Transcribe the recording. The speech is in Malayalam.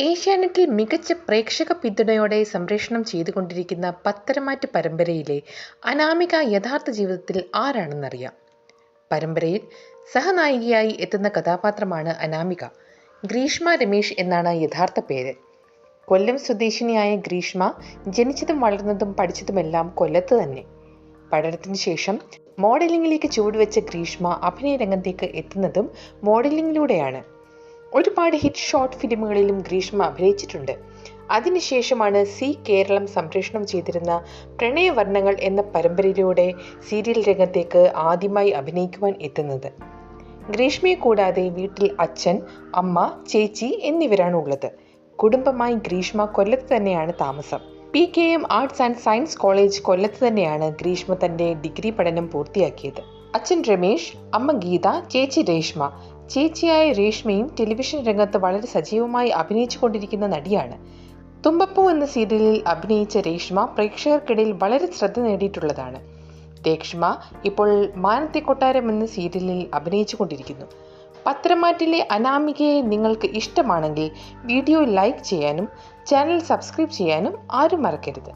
ഏഷ്യാനെറ്റിൽ മികച്ച പ്രേക്ഷക പിന്തുണയോടെ സംപ്രേഷണം ചെയ്തുകൊണ്ടിരിക്കുന്ന പത്തരമാറ്റ് പരമ്പരയിലെ അനാമിക യഥാർത്ഥ ജീവിതത്തിൽ ആരാണെന്നറിയാം. പരമ്പരയിൽ സഹനായികയായി എത്തുന്ന കഥാപാത്രമാണ് അനാമിക. ഗ്രീഷ്മ രമേശ് എന്നാണ് യഥാർത്ഥ പേര്. കൊല്ലം സ്വദേശിനിയായ ഗ്രീഷ്മ ജനിച്ചതും വളർന്നതും പഠിച്ചതുമെല്ലാം കൊല്ലത്ത് തന്നെ. പഠനത്തിന് ശേഷം മോഡലിംഗിലേക്ക് ചുവടുവെച്ച ഗ്രീഷ്മ അഭിനയ രംഗത്തേക്ക് എത്തുന്നതും മോഡലിംഗിലൂടെയാണ്. ഒരുപാട് ഹിറ്റ് ഷോർട്ട് ഫിലിമുകളിലും ഗ്രീഷ്മ അഭിനയിച്ചിട്ടുണ്ട്. അതിനുശേഷമാണ് സി കേരളം സംപ്രേഷണം ചെയ്തിരുന്ന പ്രണയവർണങ്ങൾ എന്ന പരമ്പരയിലൂടെ സീരിയൽ രംഗത്തേക്ക് ആദ്യമായി അഭിനയിക്കുവാൻ എത്തുന്നത്. ഗ്രീഷ്മയെ കൂടാതെ വീട്ടിൽ അച്ഛൻ അമ്മ ചേച്ചി എന്നിവരാണ് ഉള്ളത്. കുടുംബമായി ഗ്രീഷ്മ കൊല്ലത്ത് തന്നെയാണ് താമസം. P K M arts and science college കൊല്ലത്ത് തന്നെയാണ് ഗ്രീഷ്മ തന്റെ ഡിഗ്രി പഠനം പൂർത്തിയാക്കിയത്. അച്ഛൻ രമേശ് അമ്മ ഗീത ചേച്ചി രേഷ്മ ചേച്ചിയായ രേഷ്മയും ടെലിവിഷൻ രംഗത്ത് വളരെ സജീവമായി അഭിനയിച്ചുകൊണ്ടിരിക്കുന്ന നടിയാണ്. തുമ്പപ്പൂ എന്ന സീരിയലിൽ അഭിനയിച്ച രേഷ്മ പ്രേക്ഷകർക്കിടയിൽ വളരെ ശ്രദ്ധ നേടിയിട്ടുള്ളതാണ്. രേഷ്മ ഇപ്പോൾ മാനത്തെ കൊട്ടാരം എന്ന സീരിയലിൽ അഭിനയിച്ചുകൊണ്ടിരിക്കുന്നു. പത്രമാറ്റിലെ അനാമികയെ നിങ്ങൾക്ക് ഇഷ്ടമാണെങ്കിൽ വീഡിയോ ലൈക്ക് ചെയ്യാനും ചാനൽ സബ്സ്ക്രൈബ് ചെയ്യാനും ആരും മറക്കരുത്.